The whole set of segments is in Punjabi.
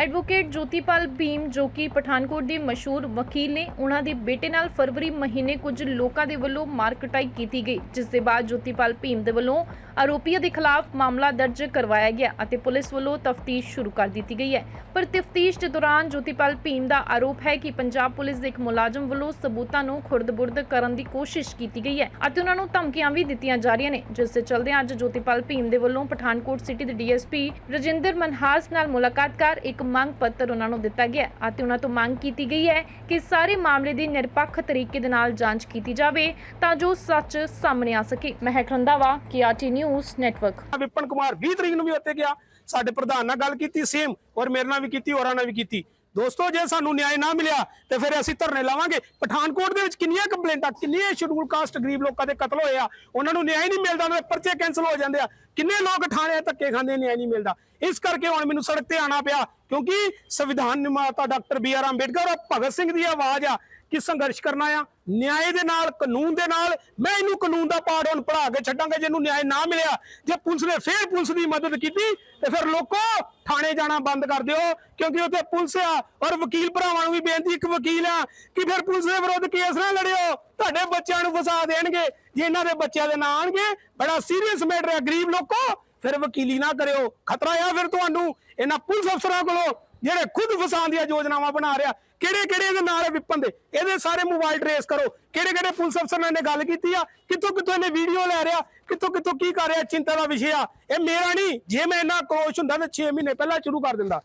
ਐਡਵੋਕੇਟ ਜੋਤੀਪਾਲ ਭੀਮ, ਜੋ ਕਿ ਪਠਾਨਕੋਟ ਦੇ ਮਸ਼ਹੂਰ ਵਕੀਲ ਨੇ ਉਹਨਾਂ ਦੇ ਬੇਟੇ ਨਾਲ ਫਰਵਰੀ ਮਹੀਨੇ ਕੁਝ ਲੋਕਾਂ ਦੇ ਵੱਲੋਂ ਮਾਰਕਟਾਈ ਕੀਤੀ ਗਈ, ਜਿਸ ਦੇ ਬਾਅਦ ਜੋਤੀਪਾਲ ਭੀਮ ਦੇ ਵੱਲੋਂ ਆਰੋਪੀਆਂ ਦੇ ਖਿਲਾਫ ਮਾਮਲਾ ਦਰਜ ਕਰਵਾਇਆ ਗਿਆ ਅਤੇ ਪੁਲਿਸ ਵੱਲੋਂ ਤਫਤੀਸ਼ ਸ਼ੁਰੂ ਕਰ ਦਿੱਤੀ ਗਈ ਹੈ। ਪਰ ਤਫਤੀਸ਼ ਦੇ ਦੌਰਾਨ ਜੋਤੀਪਾਲ ਭੀਮ ਦਾ ਆਰੋਪ ਹੈ ਕਿ ਪੰਜਾਬ ਪੁਲਿਸ ਦੇ ਇੱਕ ਮੁਲਾਜ਼ਮ ਵੱਲੋਂ ਸਬੂਤਾਂ ਨੂੰ ਖੁਰਦ-ਬੁਰਦ ਕਰਨ ਦੀ ਕੋਸ਼ਿਸ਼ ਕੀਤੀ ਗਈ ਹੈ ਅਤੇ ਉਹਨਾਂ ਨੂੰ ਧਮਕੀਆਂ ਵੀ ਦਿੱਤੀਆਂ ਜਾ ਰਹੀਆਂ ਨੇ, ਜਿਸ ਦੇ ਚਲਦੇ ਅੱਜ ਜੋਤੀਪਾਲ ਭੀਮ ਦੇ ਵੱਲੋਂ ਪਠਾਨਕੋਟ ਸਿਟੀ ਦੇ ਡੀਐਸਪੀ ਰਜਿੰਦਰ ਮਨਹਾਸ ਨਾਲ ਮੁਲਾਕਾਤ ਕਰ ਇੱਕ ਮੰਗ ਪੱਤਰ ਉਹਨਾਂ ਨੂੰ ਦਿੱਤਾ ਗਿਆ ਅਤੇ ਉਹਨਾਂ ਤੋਂ ਮੰਗ ਕੀਤੀ ਗਈ ਹੈ ਕਿ ਸਾਰੇ ਮਾਮਲੇ ਦੀ ਨਿਰਪੱਖ ਤਰੀਕੇ ਦੇ ਨਾਲ ਜਾਂਚ ਕੀਤੀ ਜਾਵੇ ਤਾਂ ਜੋ ਸੱਚ ਸਾਹਮਣੇ ਆ ਸਕੇ। Mehak Randhawa KRT news network. Vipan Kumar 20 ਤਰੀਕ ਨੂੰ ਵੀ ਉੱਥੇ ਗਿਆ, ਸਾਡੇ ਪ੍ਰਧਾਨ ਨਾਲ ਗੱਲ ਕੀਤੀ ਸੇਮ ਔਰ ਮੇਰੇ ਨਾਲ ਵੀ ਕੀਤੀ, ਹੋਰਾਂ ਨਾਲ ਵੀ ਕੀਤੀ। ਦੋਸਤੋ, ਜੇ ਸਾਨੂੰ ਨਿਆਂ ਨਾ ਮਿਲਿਆ, ਤੇ ਫਿਰ ਅਸੀਂ ਧਰਨੇ ਲਾਵਾਂਗੇ। ਪਠਾਨਕੋਟ ਦੇ ਵਿੱਚ ਕਿੰਨੀਆਂ ਕੰਪਲੇਂਟਾਂ ਕਿੰਨੇ ਸ਼ਡਿਊਲ ਕਾਸਟ ਗਰੀਬ ਲੋਕਾਂ ਦੇ ਕਤਲ ਹੋਏ ਆ, ਉਹਨਾਂ ਨੂੰ ਨਿਆਂ ਨਹੀਂ ਮਿਲਦਾ, ਉਹਨਾਂ ਦੇ ਪਰਚੇ ਕੈਨਸਲ ਹੋ ਜਾਂਦੇ ਆ। ਕਿੰਨੇ ਲੋਕ ਥਾਣੇ ਧੱਕੇ ਖਾਂਦੇ, ਨਿਆਂ ਨਹੀਂ ਮਿਲਦਾ। ਇਸ ਕਰਕੇ ਹੁਣ ਮੈਨੂੰ ਸੜਕ ਤੇ ਆਣਾ ਪਿਆ, ਕਿਉਂਕਿ ਸੰਵਿਧਾਨ ਨਿਰਮਾਤਾ ਡਾਕਟਰ ਬੀ ਆਰ ਅੰਬੇਡਕਰ ਔਰ ਭਗਤ ਸਿੰਘ ਦੀ ਆਵਾਜ਼ ਆ ਕਿ ਸੰਘਰਸ਼ ਕਰਨਾ ਆ, ਨਿਆਂ ਦੇ ਨਾਲ, ਕਾਨੂੰਨ ਦੇ ਨਾਲ, ਮੈਂ ਇਹਨੂੰ ਕਾਨੂੰਨ ਦਾ ਪਾਠ ਹੁਣ ਪੜ੍ਹਾ ਕੇ ਛੱਡਾਂਗਾ, ਜਿਹਨੂੰ ਨਿਆਂ ਨਾ ਮਿਲਿਆ। ਜੇ ਪੁਲਿਸ ਨੇ ਫੇਰ ਪੁਲਿਸ ਦੀ ਮਦਦ ਕੀਤੀ, ਤੇ ਫਿਰ ਲੋਕੋ ਥਾਣੇ ਜਾਣਾ ਬੰਦ ਕਰ ਦਿਓ, ਕਿਉਂਕਿ ਉੱਥੇ ਪੁਲਿਸ ਆ ਔਰ ਵਕੀਲ ਭਰਾਵਾਂ ਨੂੰ ਵੀ ਬੇਨਤੀ, ਇੱਕ ਵਕੀਲ ਆ, ਕਿ ਫਿਰ ਪੁਲਿਸ ਦੇ ਵਿਰੁੱਧ ਕੇਸ ਨਾ ਲੜਿਓ। ਤੁਹਾਡੇ ਬੱਚਿਆਂ ਨੂੰ ਫਸਾ ਦੇਣਗੇ, ਜੇ ਇਹਨਾਂ ਦੇ ਬੱਚਿਆਂ ਦੇ ਨਾਂ ਆਣਗੇ, ਬੜਾ ਸੀਰੀਅਸ ਮੈਟਰ ਹੈ ਗਰੀਬ ਲੋਕੋ, ਫਿਰ ਵਕੀਲੀ ਨਾ ਕਰਿਓ। ਖਤਰਾ ਆ ਫਿਰ ਤੁਹਾਨੂੰ, ਇਹਨਾਂ ਪੁਲਿਸ ਅਫਸਰਾਂ ਕੋਲੋਂ। ਜਿਹੜੇ ਖੁਦ ਫਸਾਉਣ ਦੀਆਂ ਯੋਜਨਾਵਾਂ ਬਣਾ ਰਿਹਾ, ਕਿਹੜੇ ਕਿਹੜੇ ਇਹਦੇ ਨਾਲ ਹੈ ਵਿਪਨ ਦੇ? ਇਹਦੇ ਸਾਰੇ ਮੋਬਾਈਲ ਟਰੇਸ ਕਰੋ। ਕਿਹੜੇ ਕਿਹੜੇ ਪੁਲਿਸ ਅਫਸਰ ਨਾਲ ਇਹਨੇ ਗੱਲ ਕੀਤੀ ਆ? ਕਿੱਥੋਂ ਕਿੱਥੋਂ ਇਹਨੇ ਵੀਡੀਓ ਲੈ ਰਿਹਾ? ਕਿੱਥੋਂ ਕਿੱਥੋਂ ਕੀ ਕਰ ਰਿਹਾ ਚਿੰਤਾ ਦਾ ਵਿਸ਼ੇ? ਆ ਇਹ ਮੇਰਾ ਨਹੀਂ, ਜੇ ਮੈਂ ਇੰਨਾ ਕ੍ਰੋਸ਼ ਹੁੰਦਾ ਤਾਂ 6 ਮਹੀਨੇ ਪਹਿਲਾਂ ਸ਼ੁਰੂ ਕਰ ਦਿੰਦਾ।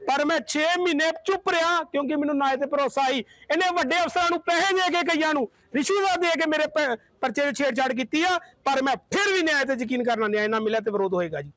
ਪਰ ਮੈਂ 6 ਮਹੀਨੇ ਚੁੱਪ ਰਿਹਾ ਕਿਉਂਕਿ ਮੈਨੂੰ ਨਾ ਤੇ ਭਰੋਸਾ ਆਈ। ਇਹਨੇ ਵੱਡੇ ਅਫਸਰਾਂ ਨੂੰ ਪੈਸੇ ਦੇ ਕੇ ਕਈਆਂ ਨੂੰ ਰਿਸ਼ਵਤ ਦੇ ਕੇ ਮੇਰੇ ਪਰਚੇ 'ਚ ਛੇੜਛਾੜ ਕੀਤੀ ਆ। ਪਰ ਮੈਂ ਫਿਰ ਵੀ ਨਿਆਂ ਤੇ ਯਕੀਨ ਕਰਨਾ ਨਿਆਂ ਨਾ ਮਿਲਿਆ ਤੇ ਵਿਰੋਧ ਹੋਏਗਾ ਜੀ।